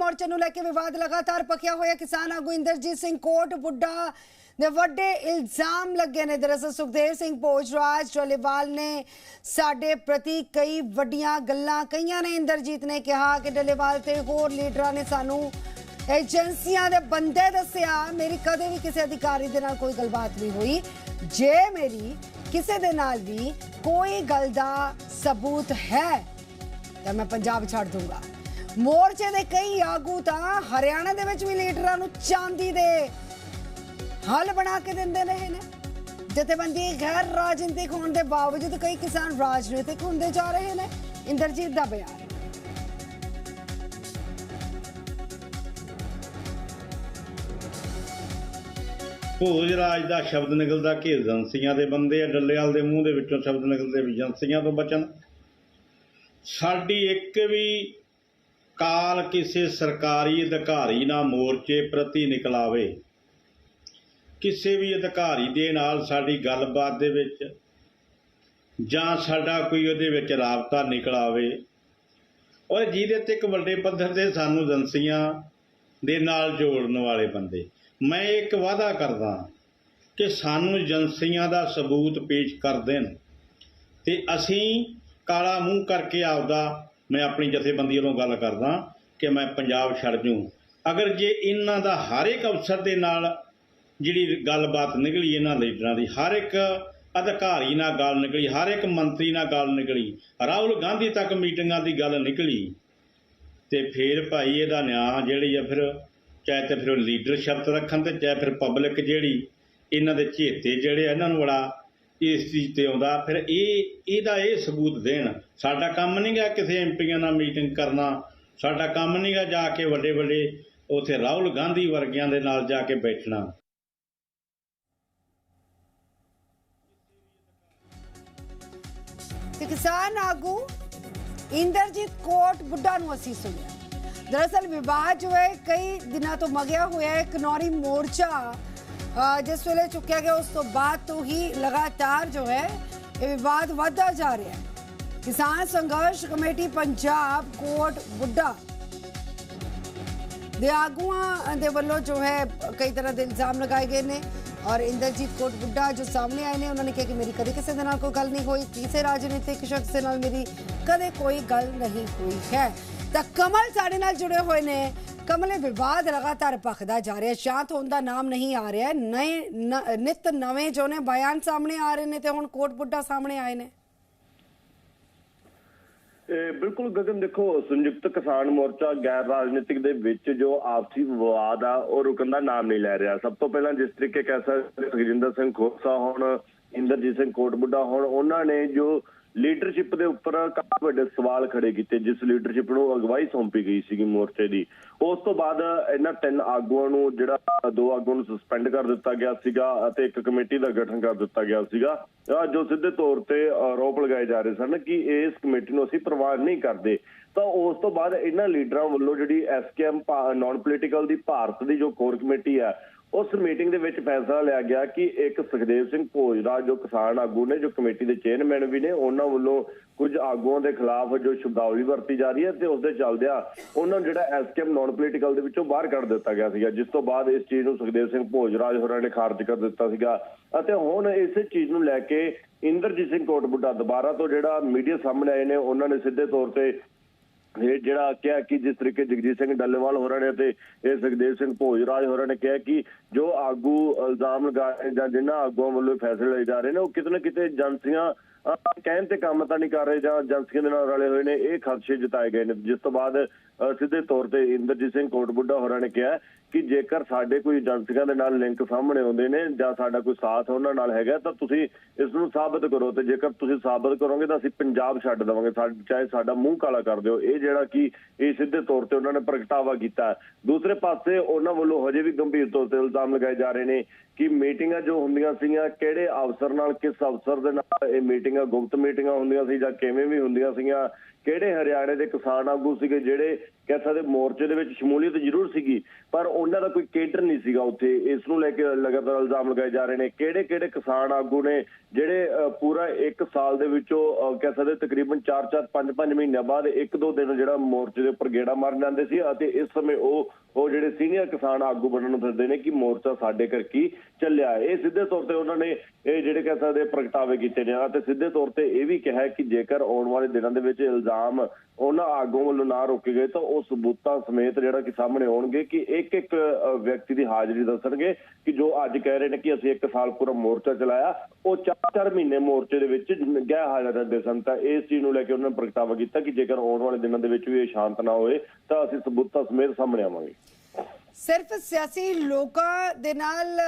ਮੋਰਚੇ ਨੂੰ ਲੈ ਕੇ ਵਿਵਾਦ ਲਗਾਤਾਰ ਪੱਕਿਆ ਹੋਇਆ ਕਿਸਾਨ ਆਗੂ ਇੰਦਰਜੀਤ ਸਿੰਘ ਕੋਟ, ਬੁੱਢਾ ਦੇ ਵੱਡੇ ਇਲਜ਼ਾਮ ਲੱਗੇ ਨੇ। ਦਰਅਸਲ ਸੁਖਦੇਵ ਸਿੰਘ ਭੋਜਰਾਜ ਡੱਲੇਵਾਲ ਨੇ ਸਾਡੇ ਪ੍ਰਤੀ ਕਈ ਵੱਡੀਆਂ ਗੱਲਾਂ ਕਹੀਆਂ ਨੇ। ਇੰਦਰਜੀਤ ਨੇ ਕਿਹਾ ਕਿ ਡੱਲੇਵਾਲ ਤੇ ਹੋਰ ਲੀਡਰਾਂ ਨੇ ਸਾਨੂੰ ਏਜੰਸੀਆਂ ਦੇ ਬੰਦੇ ਦੱਸਿਆ। ਮੇਰੀ ਕਦੇ ਵੀ ਕਿਸੇ ਅਧਿਕਾਰੀ ਦੇ ਨਾਲ ਕੋਈ ਗੱਲਬਾਤ ਨਹੀਂ ਹੋਈ। ਜੇ ਮੇਰੀ ਕਿਸੇ ਦੇ ਨਾਲ ਵੀ ਕੋਈ ਗੱਲ ਦਾ ਸਬੂਤ ਹੈ, ਤਾਂ ਮੈਂ ਪੰਜਾਬ ਛੱਡ ਦੂੰਗਾ। ਮੋਰਚੇ ਦੇ ਕਈ ਆਗੂ ਤਾਂ ਹਰਿਆਣਾ ਦੇ ਵਿੱਚ ਵੀ ਲੀਡਰਾਂ ਨੂੰ ਚਾਂਦੀ ਦੇ ਹਲ ਬਣਾ ਕੇ ਦਿੰਦੇ ਰਹੇ ਨੇ। ਜਥੇਬੰਦੀ ਗੈਰ ਰਾਜਨੀਤਿਕ ਹੋਣ ਦੇ ਬਾਵਜੂਦ ਕਈ ਕਿਸਾਨ ਰਾਜਨੀਤਿਕ ਹੁੰਦੇ ਜਾ ਰਹੇ ਨੇ। ਇੰਦਰਜੀਤ ਦਾ ਬਿਆਨ। ਭੋਜ ਰਾਜ ਦਾ ਸ਼ਬਦ ਨਿਕਲਦਾ ਕਿ ਏਜੰਸੀਆਂ ਦੇ ਬੰਦੇ ਆ, ਡੱਲੇਵਾਲ ਦੇ ਮੂੰਹ ਦੇ ਵਿੱਚੋਂ ਸ਼ਬਦ ਨਿਕਲਦੇ ਏਜੰਸੀਆਂ ਤੋਂ ਬਚਣ। ਸਾਡੀ ਇੱਕ ਵੀ ਕਾਲ ਕਿਸੇ ਸਰਕਾਰੀ ਅਧਿਕਾਰੀ ਨਾਲ ਮੋਰਚੇ ਪ੍ਰਤੀ ਨਿਕਲਾਵੇ। ਕਿਸੇ ਵੀ ਅਧਿਕਾਰੀ ਦੇ ਨਾਲ ਸਾਡੀ ਗੱਲਬਾਤ ਦੇ ਵਿੱਚ ਜਾਂ ਸਾਡਾ ਕੋਈ ਉਹਦੇ ਵਿੱਚ ਰਾਬਤਾ ਨਿਕਲ ਆਵੇ ਔਰ ਜਿਹਦੇ ਤੇ ਇੱਕ ਵੱਡੇ ਪੱਧਰ ਤੇ ਸਾਨੂੰ ਏਜੰਸੀਆਂ ਦੇ ਨਾਲ ਜੋੜਨ ਵਾਲੇ ਬੰਦੇ। ਮੈਂ ਇੱਕ ਵਾਅਦਾ ਕਰਦਾ ਕਿ ਸਾਨੂੰ ਏਜੰਸੀਆਂ ਦਾ ਸਬੂਤ ਪੇਸ਼ ਕਰ ਦੇਣ ਤੇ ਅਸੀਂ ਕਾਲਾ ਮੂੰਹ ਕਰਕੇ ਆਪਦਾ ਮੈਂ ਆਪਣੀ ਜਥੇਬੰਦੀ ਵੱਲੋਂ ਗੱਲ ਕਰਦਾ ਕਿ ਮੈਂ ਪੰਜਾਬ ਛੱਡ ਜੂ। ਅਗਰ ਜੇ ਇਹਨਾਂ ਦਾ ਹਰ ਇੱਕ ਅਫਸਰ ਦੇ ਨਾਲ ਜਿਹੜੀ ਗੱਲਬਾਤ ਨਿਕਲੀ ਇਹਨਾਂ ਲੀਡਰਾਂ ਦੀ, ਹਰ ਇੱਕ ਅਧਿਕਾਰੀ ਨਾਲ ਗੱਲ ਨਿਕਲੀ, ਹਰ ਇੱਕ ਮੰਤਰੀ ਨਾਲ ਗੱਲ ਨਿਕਲੀ, ਰਾਹੁਲ ਗਾਂਧੀ ਤੱਕ ਮੀਟਿੰਗਾਂ ਦੀ ਗੱਲ ਨਿਕਲੀ, ਤੇ ਫਿਰ ਭਾਈ ਇਹਦਾ ਨਿਆਂ ਜਿਹੜੀ ਆ ਫਿਰ ਚਾਹੇ ਤੇ ਫਿਰ ਉਹ ਲੀਡਰ ਸ਼ਬਦ ਰੱਖਣ ਤੇ ਚਾਹੇ ਫਿਰ ਪਬਲਿਕ ਜਿਹੜੀ, ਇਹਨਾਂ ਦੇ ਚੇਤੇ ਜਿਹੜੇ ਇਹਨਾਂ ਨੂੰ ਬੜਾ ਇਸ ਚੀਜ਼ ਤੇ ਆਉਂਦਾ, ਫਿਰ ਇਹ, ਇਹਦਾ ਇਹ ਸਬੂਤ ਦੇਣ। ਸਾਡਾ ਕੰਮ ਨਹੀਂ ਕਿਸੇ ਐਮਪੀਆਂ ਨਾਲ ਮੀਟਿੰਗ ਕਰਨਾ। ਸਾਡਾ ਕੰਮ ਨਹੀਂ ਜਾ ਕੇ ਵੱਡੇ ਵੱਡੇ ਉਥੇ ਰਾਹੁਲ ਗਾਂਧੀ ਵਰਗਿਆਂ ਦੇ ਨਾਲ ਜਾ ਕੇ ਬੈਠਣਾ। ਤੇ ਕਿਸਾਨ ਆਗੂ ਇੰਦਰਜੀਤ ਕੋਟ ਬੁੱਢਾ ਨੂੰ ਅਸੀਂ ਸੁਣਿਆ। ਦਰਅਸਲ ਵਿਵਾਦ ਜੋ ਹੈ, ਕਈ ਦਿਨਾਂ ਤੋਂ ਮਗਿਆ ਹੋਇਆ ਹੈ। ਕਨੌਰੀ ਮੋਰਚਾ ਜਿਸ ਵੇਲੇ ਚੁੱਕਿਆ ਗਿਆ, ਉਸ ਤੋਂ ਬਾਅਦ ਤੋਂ ਹੀ ਲਗਾਤਾਰ ਜੋ ਹੈ, ਇਹ ਵਿਵਾਦ ਵਧਦਾ ਜਾ ਰਿਹਾ ਹੈ। ਕਿਸਾਨ ਸੰਘਰਸ਼ ਕਮੇਟੀ ਪੰਜਾਬ ਕੋਟ ਬੁੱਢਾ ਦੇ ਆਗੂਆਂ ਦੇ ਵੱਲੋਂ ਜੋ ਹੈ, ਕਈ ਤਰ੍ਹਾਂ ਦੇ ਇਲਜ਼ਾਮ ਲਗਾਏ ਗਏ ਨੇ ਔਰ ਇੰਦਰਜੀਤ ਕੋਟ ਬੁੱਢਾ ਜੋ ਸਾਹਮਣੇ ਆਏ ਨੇ, ਉਹਨਾਂ ਨੇ ਕਿਹਾ ਕਿ ਮੇਰੀ ਕਦੇ ਕਿਸੇ ਦੇ ਨਾਲ ਕੋਈ ਗੱਲ ਨਹੀਂ ਹੋਈ। ਕਿਸੇ ਰਾਜਨੀਤਿਕ ਸ਼ਖਸ ਦੇ ਨਾਲ ਮੇਰੀ ਕਦੇ ਕੋਈ ਗੱਲ ਨਹੀਂ ਹੋਈ ਹੈ। ਤਾਂ ਕਮਲ ਸਾਡੇ ਨਾਲ ਜੁੜੇ ਹੋਏ ਨੇ। ਕਮਲ ਵਿਵਾਦ ਲਗਾਤਾਰ ਭਖਦਾ ਜਾ ਰਿਹਾ। ਸ਼ਾਂਤ ਹੋਣ ਦਾ ਨਾਮ ਨਹੀਂ ਆ ਰਿਹਾ। ਨਏ ਨਿਤ ਨਵੇਂ ਜੋ ਨੇ ਬਿਆਨ ਸਾਹਮਣੇ ਆ ਰਹੇ ਨੇ ਤੇ ਹੁਣ ਕੋਟ ਬੁੱਢਾ ਸਾਹਮਣੇ ਆਏ ਨੇ। ਬਿਲਕੁਲ ਗਗਨ ਦੇਖੋ, ਸੰਯੁਕਤ ਕਿਸਾਨ ਮੋਰਚਾ ਗੈਰ ਰਾਜਨੀਤਿਕ ਦੇ ਵਿੱਚ ਜੋ ਆਪਸੀ ਵਿਵਾਦ ਆ, ਉਹ ਰੁਕਣ ਦਾ ਨਾਮ ਨਹੀਂ ਲੈ ਰਿਹਾ। ਸਭ ਤੋਂ ਪਹਿਲਾਂ ਜਿਸ ਤਰੀਕੇ ਕਹਿ ਸਕਦੇ ਸੁਖਜਿੰਦਰ ਸਿੰਘ ਖੋਸਾ ਹੁਣ, ਇੰਦਰਜੀਤ ਸਿੰਘ ਕੋਟਬੁੱਢਾ ਹੁਣ, ਉਹਨਾਂ ਨੇ ਜੋ ਲੀਡਰਸ਼ਿਪ ਦੇ ਉੱਪਰ ਕਾਫੀ ਵੱਡੇ ਸਵਾਲ ਖੜੇ ਕੀਤੇ, ਜਿਸ ਲੀਡਰਸ਼ਿਪ ਨੂੰ ਅਗਵਾਈ ਸੌਂਪੀ ਗਈ ਸੀਗੀ ਮੋਰਚੇ ਦੀ। ਉਸ ਤੋਂ ਬਾਅਦ ਇਹਨਾਂ ਤਿੰਨ ਆਗੂਆਂ ਨੂੰ ਜਿਹੜਾ, ਦੋ ਆਗੂਆਂ ਨੂੰ ਸਸਪੈਂਡ ਕਰ ਦਿੱਤਾ ਗਿਆ ਸੀਗਾ ਅਤੇ ਇੱਕ ਕਮੇਟੀ ਦਾ ਗਠਨ ਕਰ ਦਿੱਤਾ ਗਿਆ ਸੀਗਾ ਜੋ ਸਿੱਧੇ ਤੌਰ ਤੇ ਆਰੋਪ ਲਗਾਏ ਜਾ ਰਹੇ ਸਨ ਕਿ ਇਸ ਕਮੇਟੀ ਨੂੰ ਅਸੀਂ ਪ੍ਰਵਾਨ ਨਹੀਂ ਕਰਦੇ। ਤਾਂ ਉਸ ਤੋਂ ਬਾਅਦ ਇਹਨਾਂ ਲੀਡਰਾਂ ਵੱਲੋਂ ਜਿਹੜੀ ਐਸਕੇਐਮ ਨਾਨ ਪੋਲੀਟੀਕਲ ਦੀ ਭਾਰਤ ਦੀ ਜੋ ਕੋਰ ਕਮੇਟੀ ਹੈ ਉਸ ਮੀਟਿੰਗ ਦੇ ਵਿੱਚ ਫੈਸਲਾ ਲਿਆ ਗਿਆ ਕਿ ਇੱਕ ਸੁਖਦੇਵ ਸਿੰਘ ਭੋਜਰਾ ਜੋ ਕਿਸਾਨ ਆਗੂ ਨੇ, ਜੋ ਕਮੇਟੀ ਦੇ ਚੇਅਰਮੈਨ ਵੀ ਨੇ, ਉਹਨਾਂ ਵੱਲੋਂ ਕੁਝ ਆਗੂਆਂ ਦੇ ਖਿਲਾਫ ਜੋ ਸ਼ਬਦਾਵਲੀ ਵਰਤੀ ਜਾ ਰਹੀ ਹੈ ਤੇ ਉਸ ਦੇ ਚੱਲਦਿਆਂ ਉਹਨਾਂ ਨੂੰ ਜਿਹੜਾ ਐਸਕੇਐਮ ਨਾਨ ਪੋਲੀਟੀਕਲ ਦੇ ਵਿੱਚੋਂ ਬਾਹਰ ਕੱਢ ਦਿੱਤਾ ਗਿਆ ਸੀਗਾ, ਜਿਸ ਤੋਂ ਬਾਅਦ ਇਸ ਚੀਜ਼ ਨੂੰ ਸੁਖਦੇਵ ਸਿੰਘ ਭੋਜਰਾਜ ਹੋਰਾਂ ਨੇ ਖਾਰਜ ਕਰ ਦਿੱਤਾ ਸੀਗਾ। ਅਤੇ ਹੁਣ ਇਸੇ ਚੀਜ਼ ਨੂੰ ਲੈ ਕੇ ਇੰਦਰਜੀਤ ਸਿੰਘ ਕੋਟਬੁੱਢਾ ਦੁਬਾਰਾ ਤੋਂ ਜਿਹੜਾ ਮੀਡੀਆ ਸਾਹਮਣੇ ਆਏ ਨੇ, ਉਹਨਾਂ ਨੇ ਸਿੱਧੇ ਤੌਰ ਤੇ ਇਹ ਜਿਹੜਾ ਕਿਹਾ ਕਿ ਜਿਸ ਤਰੀਕੇ ਜਗਜੀਤ ਸਿੰਘ ਡੱਲੇਵਾਲ ਹੋਰਾਂ ਨੇ ਤੇ ਇਹ ਸੁਖਦੇਵ ਸਿੰਘ ਭੋਜਰਾਜ ਹੋਰਾਂ ਨੇ ਕਿਹਾ ਕਿ ਜੋ ਆਗੂ ਇਲਜ਼ਾਮ ਲਗਾ ਰਹੇ ਜਾਂ ਜਿਨ੍ਹਾਂ ਆਗੂਆਂ ਵੱਲੋਂ ਫੈਸਲੇ ਲਏ ਜਾ ਰਹੇ ਨੇ, ਉਹ ਕਿਤੇ ਨਾ ਕਿਤੇ ਏਜੰਸੀਆਂ ਕਹਿਣ ਤੇ ਕੰਮ ਤਾਂ ਨਹੀਂ ਕਰ ਰਹੇ ਜਾਂ ਏਜੰਸੀਆਂ ਦੇ ਨਾਲ ਰਲੇ ਹੋਏ ਨੇ, ਇਹ ਖਦਸ਼ੇ ਜਤਾਏ ਗਏ ਨੇ। ਜਿਸ ਤੋਂ ਬਾਅਦ ਸਿੱਧੇ ਤੌਰ ਤੇ ਇੰਦਰਜੀਤ ਸਿੰਘ ਕੋਟਬੁੱਢਾ ਹੋਰਾਂ ਨੇ ਕਿਹਾ ਕਿ ਜੇਕਰ ਸਾਡੇ ਕੋਈ ਏਜੰਸੀਆਂ ਦੇ ਨਾਲ ਲਿੰਕ ਸਾਹਮਣੇ ਆਉਂਦੇ ਨੇ ਜਾਂ ਸਾਡਾ ਕੋਈ ਸਾਥ ਉਹਨਾਂ ਨਾਲ ਹੈਗਾ, ਤਾਂ ਤੁਸੀਂ ਇਸ ਨੂੰ ਸਾਬਤ ਕਰੋ ਤੇ ਜੇਕਰ ਤੁਸੀਂ ਸਾਬਤ ਕਰੋਗੇ ਤਾਂ ਅਸੀਂ ਪੰਜਾਬ ਛੱਡ ਦੇਵਾਂਗੇ। ਸਾ- ਚਾਹੇ ਸਾਡਾ ਮੂੰਹ ਕਾਲਾ ਕਰ ਦਿਓ। ਇਹ ਜਿਹੜਾ ਕਿ ਇਹ ਸਿੱਧੇ ਤੌਰ ਤੇ ਉਹਨਾਂ ਨੇ ਪ੍ਰਗਟਾਵਾ ਕੀਤਾ। ਦੂਸਰੇ ਪਾਸੇ ਉਹਨਾਂ ਵੱਲੋਂ ਹਜੇ ਵੀ ਗੰਭੀਰ ਤੌਰ ਤੇ ਇਲਜ਼ਾਮ ਲਗਾਏ ਜਾ ਰਹੇ ਨੇ ਕਿ ਮੀਟਿੰਗਾਂ ਜੋ ਹੁੰਦੀਆਂ ਸੀਗੀਆਂ, ਕਿਹੜੇ ਅਫਸਰ ਨਾਲ, ਕਿਸ ਅਫਸਰ ਦੇ ਨਾਲ ਇਹ ਮੀਟਿੰਗ ਗੁਪਤ ਮੀਟਿੰਗਾਂ ਹੁੰਦੀਆਂ ਸੀ ਜਾਂ ਕਿਵੇਂ ਵੀ ਹੁੰਦੀਆਂ ਸੀਗੀਆਂ ਕਿਹੜੇ ਹਰਿਆਣੇ ਦੇ ਕਿਸਾਨ ਆਗੂ ਸੀਗੇ ਜਿਹੜੇ ਕਹਿ ਸਕਦੇ ਮੋਰਚੇ ਦੇ ਵਿੱਚ ਸ਼ਮੂਲੀਅਤ ਜ਼ਰੂਰ ਸੀਗੀ ਪਰ ਉਹਨਾਂ ਦਾ ਕੋਈ ਕੇਡਰ ਨਹੀਂ ਸੀਗਾ ਉੱਥੇ ਇਸ ਨੂੰ ਲੈ ਕੇ ਲਗਾਤਾਰ ਇਲਜ਼ਾਮ ਲਗਾਏ ਜਾ ਰਹੇ ਨੇ। ਕਿਹੜੇ ਕਿਹੜੇ ਕਿਸਾਨ ਆਗੂ ਨੇ ਜਿਹੜੇ ਅ, ਪੂਰਾ 1 ਸਾਲ ਦੇ ਵਿੱਚੋਂ ਕਹਿ ਸਕਦੇ ਤਕਰੀਬਨ 4-4 5-5 ਮਹੀਨਿਆਂ ਬਾਅਦ ਇੱਕ ਦੋ ਦਿਨ ਜਿਹੜਾ ਮੋਰਚੇ ਦੇ ਉੱਪਰ ਗੇੜਾ ਮਾਰਨ ਜਾਂਦੇ ਸੀ ਅਤੇ ਇਸ ਸਮੇਂ ਉਹ ਉਹ ਜਿਹੜੇ ਸੀਨੀਅਰ ਕਿਸਾਨ ਆਗੂ ਬਣਨ ਨੂੰ ਫਿਰਦੇ ਨੇ ਕਿ ਮੋਰਚਾ ਸਾਡੇ ਕਰਕੇ ਚੱਲਿਆ ਇਹ ਸਿੱਧੇ ਤੌਰ ਤੇ ਉਹਨਾਂ ਨੇ ਇਹ ਜਿਹੜੇ ਕਹਿ ਸਕਦੇ ਪ੍ਰਗਟਾਵੇ ਕੀਤੇ ਨੇ। ਅਤੇ ਸਿੱਧੇ ਤੌਰ ਤੇ ਇਹ ਵੀ ਕਿਹਾ ਕਿ ਜੇਕਰ ਆਉਣ ਵਾਲੇ ਦਿਨਾਂ ਦੇ ਵਿੱਚ ਇਲਜ਼ਾਮ ਉਹਨਾਂ ਆਗੂਆਂ ਵੱਲੋਂ ਨਾ ਰੋਕੇ ਗਏ, ਤਾਂ ਉਹ ਸਬੂਤਾਂ ਸਮੇਤ ਜਿਹੜਾ ਕਿ ਸਾਹਮਣੇ ਆਉਣਗੇ ਕਿ ਇੱਕ ਇੱਕ ਵਿਅਕਤੀ ਦੀ ਹਾਜ਼ਰੀ ਦੱਸਣਗੇ ਕਿ ਜੋ ਅੱਜ ਕਹਿ ਰਹੇ ਨੇ ਕਿ ਅਸੀਂ ਇੱਕ ਸਾਲ ਪੂਰਾ ਮੋਰਚਾ ਚਲਾਇਆ, ਉਹ ਚਾਰ ਚਾਰ ਮਹੀਨੇ ਮੋਰਚੇ ਦੇ ਵਿੱਚ ਗਏ ਹਾਜ਼ਰ ਰਹਿੰਦੇ ਸਨ। ਤਾਂ ਇਸ ਚੀਜ਼ ਨੂੰ ਲੈ ਕੇ ਉਹਨਾਂ ਨੇ ਪ੍ਰਗਟਾਵਾ ਕੀਤਾ ਕਿ ਜੇਕਰ ਆਉਣ ਵਾਲੇ ਦਿਨਾਂ ਦੇ ਵਿੱਚ ਵੀ ਇਹ ਸ਼ਾਂਤ ਨਾ ਹੋਏ, ਤਾਂ ਅਸੀਂ ਸਬੂਤਾਂ ਸਮੇਤ ਸਾਹਮਣੇ ਆਵਾਂਗੇ। ਸਿਰਫ ਸਿਆਸੀ ਲੋਕਾਂ ਦੇ ਨਾਲ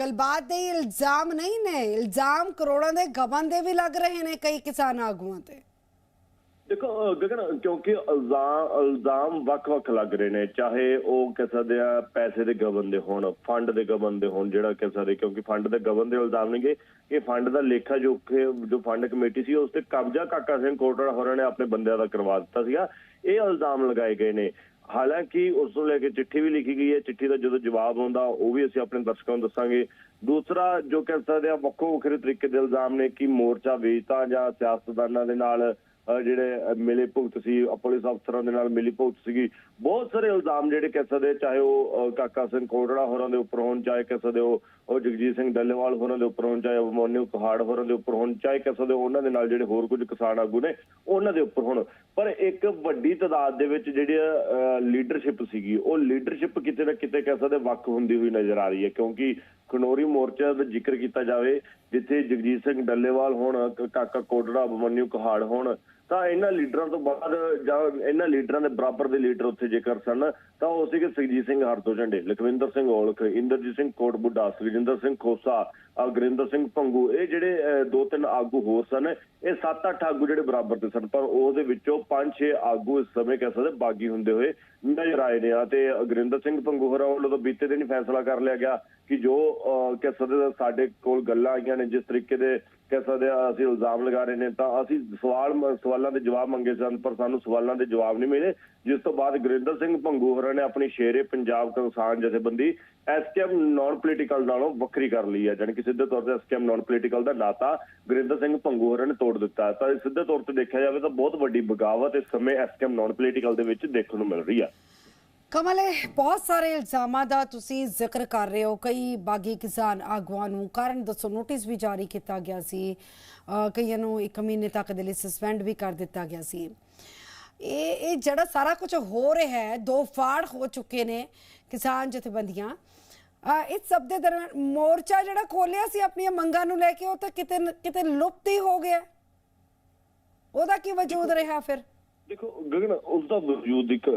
ਗੱਲਬਾਤ ਦੇ ਇਲਜ਼ਾਮ ਨਹੀਂ ਨੇ। ਇਲਜ਼ਾਮ ਕਰੋੜਾਂ ਦੇ ਗਬਨ ਦੇ ਵੀ ਲੱਗ ਰਹੇ ਨੇ ਕਈ ਕਿਸਾਨ ਆਗੂਆਂ ਤੇ। ਦੇਖੋ ਗਗਨ, ਕਿਉਂਕਿ ਇਲਜ਼ਾਮ ਵੱਖ-ਵੱਖ ਲੱਗ ਰਹੇ ਨੇ। ਚਾਹੇ ਉਹ ਕਹਿ ਸਕਦੇ ਆ ਪੈਸੇ ਦੇ ਗਬਨ ਦੇ ਹੋਣ, ਫੰਡ ਦੇ ਗਬਨ ਦੇ ਹੋਣ, ਜਿਹੜਾ ਕਹਿ ਸਕਦੇ, ਕਿਉਂਕਿ ਫੰਡ ਦੇ ਗਬਨ ਦੇ ਇਲਜ਼ਾਮ ਨੇਗੇ। ਇਹ ਫੰਡ ਦਾ ਲੇਖਾ ਜੋਖੇ ਜੋ ਫੰਡ ਕਮੇਟੀ ਸੀ, ਉਸ ਤੇ ਕਬਜ਼ਾ ਕਾਕਾ ਸਿੰਘ ਕੋਟੜਾ ਹੋਰਾਂ ਨੇ ਆਪਣੇ ਬੰਦਿਆਂ ਦਾ ਕਰਵਾ ਦਿੱਤਾ ਸੀਗਾ। ਇਹ ਇਲਜ਼ਾਮ ਲਗਾਏ ਗਏ ਨੇ। ਹਾਲਾਂਕਿ ਉਸ ਨੂੰ ਲੈ ਕੇ ਚਿੱਠੀ ਵੀ ਲਿਖੀ ਗਈ ਹੈ। ਚਿੱਠੀ ਦਾ ਜਦੋਂ ਜਵਾਬ ਆਉਂਦਾ, ਉਹ ਵੀ ਅਸੀਂ ਆਪਣੇ ਦਰਸ਼ਕਾਂ ਨੂੰ ਦੱਸਾਂਗੇ। ਦੂਸਰਾ, ਜੋ ਕਹਿ ਸਕਦੇ ਆ ਵੱਖੋ ਵੱਖਰੇ ਤਰੀਕੇ ਦੇ ਇਲਜ਼ਾਮ ਨੇ ਕਿ ਮੋਰਚਾ ਵੇਚਤਾ ਜਾਂ ਸਿਆਸਤਦਾਨਾਂ ਦੇ ਨਾਲ ਜਿਹੜੇ, ਅਹ, ਮਿਲੀ ਭੁਗਤ ਸੀ ਪੁਲਿਸ ਅਫਸਰਾਂ ਦੇ ਨਾਲ ਮਿਲੀ ਭੁਗਤ ਸੀਗੀ। ਬਹੁਤ ਸਾਰੇ ਇਲਜ਼ਾਮ ਜਿਹੜੇ ਕਹਿ ਸਕਦੇ, ਚਾਹੇ ਉਹ ਕਾਕਾ ਸਿੰਘ ਕੋਟੜਾ ਹੋਰਾਂ ਦੇ ਉੱਪਰ ਹੋਣ, ਚਾਹੇ ਕਹਿ ਸਕਦੇ ਉਹ ਉਹ ਜਗਜੀਤ ਸਿੰਘ ਡੱਲੇਵਾਲ ਹੋਰਾਂ ਦੇ ਉੱਪਰ ਹੋਣ, ਚਾਹੇ ਮੋਨੂ ਪਹਾੜ ਹੋਰਾਂ ਦੇ ਉੱਪਰ ਹੋਣ, ਚਾਹੇ ਕਹਿ ਸਕਦੇ ਉਹਨਾਂ ਦੇ ਨਾਲ ਜਿਹੜੇ ਹੋਰ ਕੁਝ ਕਿਸਾਨ ਆਗੂ ਨੇ, ਉਹਨਾਂ ਦੇ ਉੱਪਰ ਹੋਣ। ਪਰ ਇੱਕ ਵੱਡੀ ਤਾਦਾਦ ਦੇ ਵਿੱਚ ਜਿਹੜੀ ਲੀਡਰਸ਼ਿਪ ਸੀਗੀ, ਉਹ ਲੀਡਰਸ਼ਿਪ ਕਿਤੇ ਨਾ ਕਿਤੇ ਕਹਿ ਸਕਦੇ ਵੱਖ ਹੁੰਦੀ ਹੋਈ ਨਜ਼ਰ ਆ ਰਹੀ ਹੈ, ਕਿਉਂਕਿ ਖਨੋਰੀ ਮੋਰਚਾ ਦਾ ਜ਼ਿਕਰ ਕੀਤਾ ਜਾਵੇ, ਜਿੱਥੇ ਜਗਜੀਤ ਸਿੰਘ ਡੱਲੇਵਾਲ ਹੋਣ ਕਾਕਾ ਕੋਟੜਾ ਅਭਮਨਿਊ ਕਹਾੜ ਹੋਣ ਤਾਂ ਇਹਨਾਂ ਲੀਡਰਾਂ ਤੋਂ ਬਾਅਦ ਜਾਂ ਇਹਨਾਂ ਲੀਡਰਾਂ ਦੇ ਬਰਾਬਰ ਦੇ ਲੀਡਰ ਉੱਥੇ ਜੇਕਰ ਸਨ ਤਾਂ ਉਹ ਸੀਗੇ ਸੁਖਜੀਤ ਸਿੰਘ ਹਰਦੋ ਝੰਡੇ ਲਖਵਿੰਦਰ ਸਿੰਘ ਔਲਖ ਇੰਦਰਜੀਤ ਸਿੰਘ ਕੋਟਬੁੱਡਾ ਸੁਖਜਿੰਦਰ ਸਿੰਘ ਖੋਸਾ ਅਹ ਗੁਰਿੰਦਰ ਸਿੰਘ ਭੰਗੂ ਇਹ ਜਿਹੜੇ ਅਹ, ਦੋ ਤਿੰਨ ਆਗੂ ਹੋਰ ਸਨ ਇਹ 7-8 ਆਗੂ ਜਿਹੜੇ ਬਰਾਬਰ ਦੇ ਸਨ ਪਰ ਉਹਦੇ ਵਿੱਚੋਂ 5-6 ਆਗੂ ਇਸ ਸਮੇਂ ਕਹਿ ਸਕਦੇ ਬਾਗੀ ਹੁੰਦੇ ਹੋਏ ਨਜ਼ਰ ਆਏ ਨੇ। ਆ ਤੇ ਗੁਰਿੰਦਰ ਸਿੰਘ ਭੰਗੂ ਹੋਰਾਂ ਵੱਲੋਂ ਤਾਂ ਬੀਤੇ ਦਿਨ ਹੀ ਫੈਸਲਾ ਕਰ ਲਿਆ ਗਿਆ ਕਿ ਜੋ ਅਹ, ਕਹਿ ਸਕਦੇ ਸਾਡੇ ਕੋਲ ਗੱਲਾਂ ਆਈਆਂ ਨੇ ਜਿਸ ਤਰੀਕੇ ਦੇ ਕਹਿ ਸਕਦੇ ਆ ਅਸੀਂ ਇਲਜ਼ਾਮ ਲਗਾ ਰਹੇ ਨੇ ਤਾਂ ਅਸੀਂ ਸਵਾਲ ਸਵਾਲਾਂ ਦੇ ਜਵਾਬ ਮੰਗੇ ਸਨ ਪਰ ਸਾਨੂੰ ਸਵਾਲਾਂ ਦੇ ਜਵਾਬ ਨਹੀਂ ਮਿਲੇ। ਜਿਸ ਤੋਂ ਬਾਅਦ ਗੁਰਿੰਦਰ ਸਿੰਘ ਭੰਗੂ ਹੋਰਾਂ ਨੇ ਆਪਣੀ ਸ਼ੇਰੇ ਪੰਜਾਬ ਕਿਸਾਨ ਜਥੇਬੰਦੀ ਐਸਕੇਐਮ ਨਾਨ ਪੋਲੀਟੀਕਲ ਨਾਲੋਂ ਵੱਖਰੀ ਕਰ ਲਈ ਹੈ ਜਾਣੀ ਕਿ ਸਿੱਧੇ ਤੌਰ ਤੇ ਐਸਕੇਐਮ ਨਾਨ ਪੋਲੀਟੀਕਲ ਦਾ ਨਾਤਾ ਗੁਰਿੰਦਰ ਸਿੰਘ ਭੰਗੂ ਹੋਰਾਂ ਨੇ ਤੋੜ ਦਿੱਤਾ। ਤਾਂ ਸਿੱਧੇ ਤੌਰ ਤੇ ਦੇਖਿਆ ਜਾਵੇ ਤਾਂ ਬਹੁਤ ਵੱਡੀ ਬਗਾਵਤ ਇਸ ਸਮੇਂ ਐਸਕੇਐਮ ਨਾਨ ਪੋਲੀਟੀਕਲ ਦੇ ਵਿੱਚ ਦੇਖਣ ਨੂੰ ਮਿਲ ਰਹੀ ਹੈ ਕਮਲ ਬਹੁਤ ਸਾਰੇ ਇਲਜ਼ਾਮਾਂ ਦਾ ਤੁਸੀਂ ਜ਼ਿਕਰ ਕਰ ਰਹੇ ਹੋ। ਕਈ ਬਾਗੀ ਕਿਸਾਨ ਆਗੂਆਂ ਨੂੰ ਕਾਰਨ ਦੱਸੋ ਨੋਟਿਸ ਵੀ ਜਾਰੀ ਕੀਤਾ ਗਿਆ ਸੀ। ਕਈਆਂ ਨੂੰ 1 ਮਹੀਨੇ ਤੱਕ ਦੇ ਲਈ ਸਸਪੈਂਡ ਵੀ ਕਰ ਦਿੱਤਾ ਗਿਆ ਸੀ। ਇਹ ਇਹ ਜਿਹੜਾ ਸਾਰਾ ਕੁਝ ਹੋ ਰਿਹਾ ਹੈ ਦੋ ਫਾੜ ਹੋ ਚੁੱਕੇ ਨੇ ਕਿਸਾਨ ਜਥੇਬੰਦੀਆਂ। ਇਸ ਸਭ ਦੇ ਦਰਮਿਆਨ ਮੋਰਚਾ ਜਿਹੜਾ ਖੋਲਿਆ ਸੀ ਆਪਣੀਆਂ ਮੰਗਾਂ ਨੂੰ ਲੈ ਕੇ ਉਹ ਤਾਂ ਕਿਤੇ ਕਿਤੇ ਲੁਪਤ ਹੀ ਹੋ ਗਿਆ। ਉਹਦਾ ਕੀ ਵਜੂਦ ਰਿਹਾ ਫਿਰ? ਦੇਖੋ ਗਗਨ ਉਸ ਦਾ ਵਜੂਦ ਦੀ ਇੱਕ,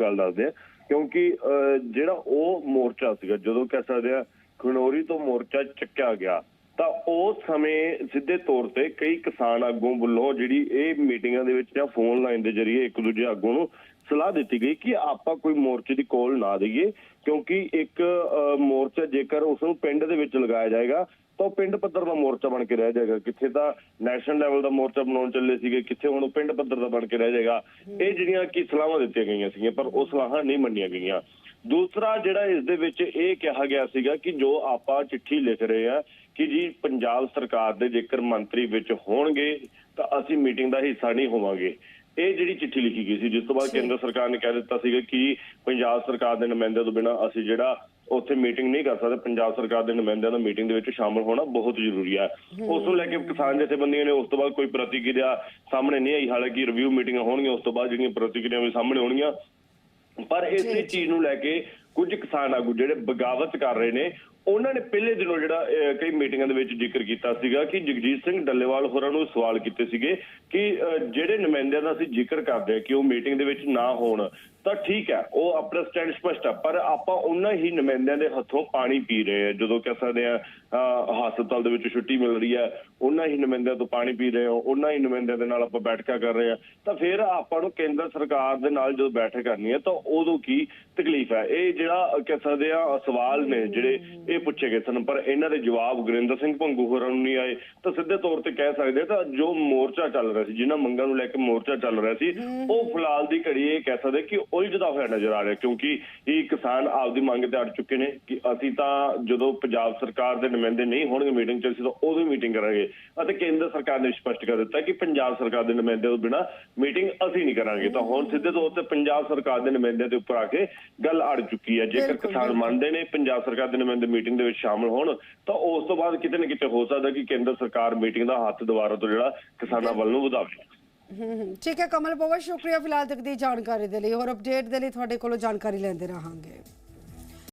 ਗੱਲ ਦੱਸਦੇ ਆ ਕਿਉਂਕਿ ਅਹ, ਜਿਹੜਾ ਉਹ ਮੋਰਚਾ ਸੀਗਾ ਜਦੋਂ ਕਹਿ ਸਕਦੇ ਆ ਖਨੋਰੀ ਤੋਂ ਮੋਰਚਾ ਚੱਕਿਆ ਗਿਆ ਤਾਂ ਉਸ ਸਮੇਂ ਸਿੱਧੇ ਤੌਰ ਤੇ ਕਈ ਕਿਸਾਨ ਆਗੂਆਂ ਵੱਲੋਂ ਜਿਹੜੀ ਇਹ ਮੀਟਿੰਗਾਂ ਦੇ ਵਿੱਚ ਜਾਂ ਫੋਨ ਲਾਈਨ ਦੇ ਜ਼ਰੀਏ ਇੱਕ ਦੂਜੇ ਆਗੂ ਨੂੰ ਸਲਾਹ ਦਿੱਤੀ ਗਈ ਕਿ ਆਪਾਂ ਕੋਈ ਮੋਰਚੇ ਦੀ ਕੋਲ ਨਾ ਦਈਏ ਕਿਉਂਕਿ ਇੱਕ ਅਹ, ਮੋਰਚਾ ਜੇਕਰ ਉਸ ਨੂੰ ਪਿੰਡ ਦੇ ਵਿੱਚ ਲਗਾਇਆ ਜਾਏਗਾ ਤਾਂ ਉਹ ਪਿੰਡ ਪੱਧਰ ਦਾ ਮੋਰਚਾ ਬਣ ਕੇ ਰਹਿ ਜਾਏਗਾ। ਕਿੱਥੇ ਤਾਂ ਨੈਸ਼ਨਲ ਲੈਵਲ ਦਾ ਮੋਰਚਾ ਬਣਾਉਣ ਚੱਲੇ ਸੀਗੇ ਕਿੱਥੇ ਹੁਣ ਉਹ ਪਿੰਡ ਪੱਧਰ ਦਾ ਬਣ ਕੇ ਰਹਿ ਜਾਏਗਾ। ਇਹ ਜਿਹੜੀਆਂ ਕੀ ਸਲਾਹਾਂ ਦਿੱਤੀਆਂ ਗਈਆਂ ਸੀਗੀਆਂ ਪਰ ਉਹ ਸਲਾਹਾਂ ਨਹੀਂ ਮੰਨੀਆਂ ਗਈਆਂ। ਦੂਸਰਾ ਜਿਹੜਾ ਇਸ ਦੇ ਵਿੱਚ ਇਹ ਕਿਹਾ ਗਿਆ ਸੀਗਾ ਕਿ ਜੋ ਆਪਾਂ ਚਿੱਠੀ ਲਿਖ ਰਹੇ ਆ ਕਿ ਜੀ ਪੰਜਾਬ ਸਰਕਾਰ ਦੇ ਜੇਕਰ ਮੰਤਰੀ ਵਿੱਚ ਹੋਣਗੇ ਤਾਂ ਅਸੀਂ ਮੀਟਿੰਗ ਦਾ ਹਿੱਸਾ ਨਹੀਂ ਹੋਵਾਂਗੇ। ਇਹ ਜਿਹੜੀ ਚਿੱਠੀ ਲਿਖੀ ਗਈ ਸੀ ਜਿਸ ਤੋਂ ਬਾਅਦ ਕੇਂਦਰ ਸਰਕਾਰ ਨੇ ਕਹਿ ਦਿੱਤਾ ਸੀਗਾ ਕਿ ਪੰਜਾਬ ਸਰਕਾਰ ਦੇ ਨੁਮਾਇੰਦੇ ਤੋਂ ਬਿਨਾਂ ਅਸੀਂ ਜਿਹੜਾ ਉੱਥੇ ਮੀਟਿੰਗ ਨਹੀਂ ਕਰ ਸਕਦੇ। ਪੰਜਾਬ ਸਰਕਾਰ ਦੇ ਨੁਮਾਇੰਦਿਆਂ ਦਾ ਮੀਟਿੰਗ ਦੇ ਵਿੱਚ ਸ਼ਾਮਲ ਹੋਣਾ ਬਹੁਤ ਜ਼ਰੂਰੀ ਹੈ। ਉਸ ਨੂੰ ਲੈ ਕੇ ਕਿਸਾਨ ਜਥੇਬੰਦੀਆਂ ਨੇ ਉਸ ਤੋਂ ਬਾਅਦ ਕੋਈ ਪ੍ਰਤੀਕਿਰਿਆ ਸਾਹਮਣੇ ਨਹੀਂ ਆਈ। ਹਾਲਾਂਕਿ ਰਿਵਿਊ ਮੀਟਿੰਗਾਂ ਹੋਣਗੀਆਂ ਉਸ ਤੋਂ ਬਾਅਦ ਜਿਹੜੀਆਂ ਪ੍ਰਤੀਕਿਰਿਆਵਾਂ ਵੀ ਸਾਹਮਣੇ ਆਉਣਗੀਆਂ। ਪਰ ਇਸੇ ਚੀਜ਼ ਨੂੰ ਲੈ ਕੇ ਕੁਝ ਕਿਸਾਨ ਆਗੂ ਜਿਹੜੇ ਬਗਾਵਤ ਕਰ ਰਹੇ ਨੇ ਉਹਨਾਂ ਨੇ ਪਹਿਲੇ ਦਿਨੋਂ ਜਿਹੜਾ ਕਈ ਮੀਟਿੰਗਾਂ ਦੇ ਵਿੱਚ ਜ਼ਿਕਰ ਕੀਤਾ ਸੀਗਾ ਕਿ ਜਗਜੀਤ ਸਿੰਘ ਡੱਲੇਵਾਲ ਹੋਰਾਂ ਨੂੰ ਸਵਾਲ ਕੀਤੇ ਸੀਗੇ ਕਿ ਜਿਹੜੇ ਨੁਮਾਇੰਦਿਆਂ ਦਾ ਅਸੀਂ ਜ਼ਿਕਰ ਕਰਦੇ ਹਾਂ ਕਿ ਉਹ ਮੀਟਿੰਗ ਦੇ ਵਿੱਚ ਨਾ ਹੋਣ ਤਾਂ ਠੀਕ ਹੈ, ਉਹ ਆਪਣਾ ਸਟੈਂਡ ਸਪਸ਼ਟ ਹੈ ਪਰ ਆਪਾਂ ਉਹਨਾਂ ਹੀ ਨੁਮਾਇੰਦਿਆਂ ਦੇ ਹੱਥੋਂ ਪਾਣੀ ਪੀ ਰਹੇ ਹਾਂ। ਜਦੋਂ ਕਹਿ ਸਕਦੇ ਆ ਹਸਪਤਾਲ ਦੇ ਵਿੱਚ ਛੁੱਟੀ ਮਿਲ ਰਹੀ ਹੈ, ਉਹਨਾਂ ਹੀ ਨੁਮਾਇੰਦਿਆਂ ਤੋਂ ਪਾਣੀ ਪੀ ਰਹੇ ਹਾਂ, ਉਹਨਾਂ ਹੀ ਨੁਮਾਇੰਦਿਆਂ ਦੇ ਨਾਲ ਆਪਾਂ ਬੈਠਕਾਂ ਕਰ ਰਹੇ ਹਾਂ। ਤਾਂ ਫਿਰ ਆਪਾਂ ਨੂੰ ਕੇਂਦਰ ਸਰਕਾਰ ਦੇ ਨਾਲ ਜਦੋਂ ਬੈਠਕ ਕਰਨੀ ਹੈ, ਤਾਂ ਉਦੋਂ ਕੀ ਤਕਲੀਫ ਹੈ? ਇਹ ਜਿਹੜਾ ਕਹਿ ਸਕਦੇ ਆ ਸਵਾਲ ਨੇ ਜਿਹੜੇ ਇਹ ਪੁੱਛੇ ਗਏ ਸਨ, ਪਰ ਇਹਨਾਂ ਦੇ ਜਵਾਬ ਗੁਰਿੰਦਰ ਸਿੰਘ ਭੰਗੂ ਹੋਰਾਂ ਨੂੰ ਨਹੀਂ ਆਏ। ਤਾਂ ਸਿੱਧੇ ਤੌਰ ਤੇ ਕਹਿ ਸਕਦੇ ਤਾਂ ਜੋ ਮੋਰਚਾ ਚੱਲ ਰਿਹਾ ਸੀ, ਜਿਨ੍ਹਾਂ ਮੰਗਾਂ ਨੂੰ ਲੈ ਕੇ ਮੋਰਚਾ ਚੱਲ ਰਿਹਾ ਸੀ, ਉਹ ਫਿਲਹਾਲ ਦੀ ਘੜੀ ਇਹ ਕਹਿ ਸਕਦੇ ਕਿ ਉਲਝਦਾ ਹੋਇਆ ਨਜ਼ਰ ਆ ਰਿਹਾ ਕਿਉਂਕਿ ਇਹ ਕਿਸਾਨ ਆਪਦੀ ਮੰਗ ਤੇ ਅੜ ਚੁੱਕੇ ਨੇ ਕਿ ਅਸੀਂ ਤਾਂ ਜਦੋਂ ਪੰਜਾਬ ਸਰਕਾਰ ਦੇ ਨੁਮਾਇੰਦੇ ਨਹੀਂ ਹੋਣਗੇ ਮੀਟਿੰਗ 'ਚ ਅਸੀਂ ਤਾਂ ਉਦੋਂ ਮੀਟਿੰਗ ਕਰਾਂਗੇ। ਅਤੇ ਕੇਂਦਰ ਸਰਕਾਰ ਨੇ ਸਪਸ਼ਟ ਕਰ ਦਿੱਤਾ ਕਿ ਪੰਜਾਬ ਸਰਕਾਰ ਦੇ ਨੁਮਾਇੰਦੇ ਤੋਂ ਬਿਨਾ ਮੀਟਿੰਗ ਅਸੀਂ ਨਹੀਂ ਕਰਾਂਗੇ। ਤਾਂ ਹੁਣ ਸਿੱਧੇ ਤੌਰ ਤੇ ਪੰਜਾਬ ਸਰਕਾਰ ਦੇ ਨੁਮਾਇੰਦਿਆਂ ਦੇ ਉੱਪਰ ਆ ਕੇ ਗੱਲ ਅੜ ਚੁੱਕੀ ਹੈ। ਜੇਕਰ ਕਿਸਾਨ। ਮੰਨਦੇ ਨੇ ਪੰਜਾਬ ਸਰਕਾਰ ਦੇ ਨੁਮਾਇੰਦੇ ਮੀਟਿੰਗ ਦੇ ਵਿੱਚ ਸ਼ਾਮਲ ਹੋਣ ਤਾਂ ਉਸ ਤੋਂ ਬਾਅਦ ਕਿਤੇ ਨਾ ਕਿਤੇ ਹੋ ਸਕਦਾ ਕਿ ਕੇਂਦਰ ਸਰਕਾਰ ਮੀਟਿੰਗ ਦਾ ਹੱਥ ਦੁਬਾਰਾ ਤੋਂ ਜਿਹੜਾ ਕਿਸਾਨਾਂ ਵੱਲ ਨੂੰ ਵਧਾਵੇ। ਠੀਕ ਹੈ ਕਮਲ ਬਹੁਤ ਸ਼ੁਕਰੀਆ ਫਿਲਹਾਲ ਤੱਕ ਦੀ ਜਾਣਕਾਰੀ ਦੇ ਲਈ। ਹੋਰ ਅਪਡੇਟ ਦੇ ਲਈ ਤੁਹਾਡੇ ਕੋਲੋਂ ਜਾਣਕਾਰੀ ਲੈਂਦੇ ਰਹਾਂਗੇ।